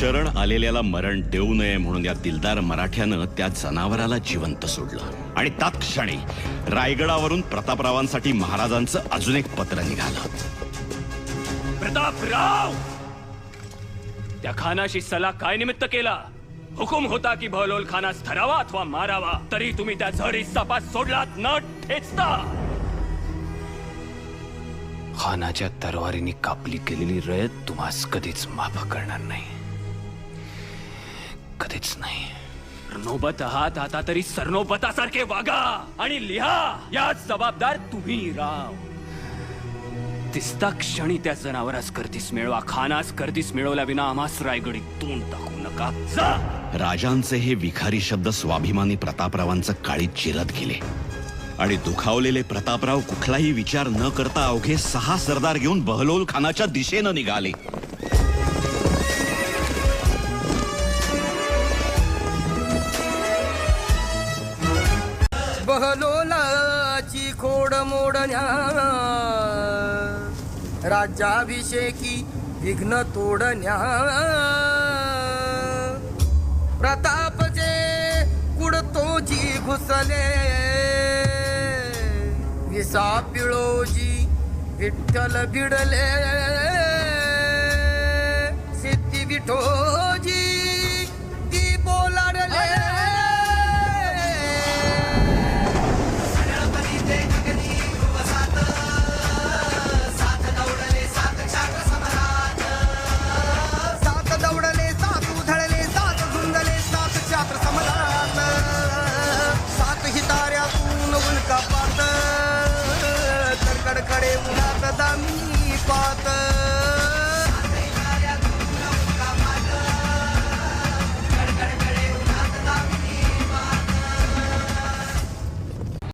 शरण आलेल्याला मरण देऊ नये म्हणून या दिलदार मराठ्यानं त्या जनावराला जिवंत सोडलं. आणि तत्क्षणी रायगडावरून प्रतापरावांसाठी महाराजांचं अजून एक पत्र निघालं. प्रतापराव! त्या खानाशी सला काय निमित्त केला? हुकुम होता की बहलोल खानास धरावा अथवा मारावा तरी तुम्ही त्या झरी सपास सोडलात न ठेचता! खानाच्या तरवारीने कापली गेलेली रयत तुम्हास कधीच माफ करणार नाही. कधीच नाही. नोबत आहात आता तरी सरनोबतासारखे वागा आणि लिहा याच जबाबदार तुम्ही राव. दिसता क्षणी त्या जनावरास करतीस मिळवा खानास करतीस मिळवल्या विना आम्हास रायगडी तोंड टाकू नका. जा! राजांचे हे विखारी शब्द स्वाभिमानी प्रतापरावांचं काळीत चिरत गेले. आणि दुखावलेले प्रतापराव कुठलाही विचार न करता अवघे सहा सरदार घेऊन बहलोल खानाच्या दिशेनं निघाले. बहलोलाची खोड मोडण्या. राज्याभिषेकी विघ्न तोडण्या. प्रतापचे कुडतोजी घुसले. विसा पिळोजी विठ्ठल भिडले कदमी पात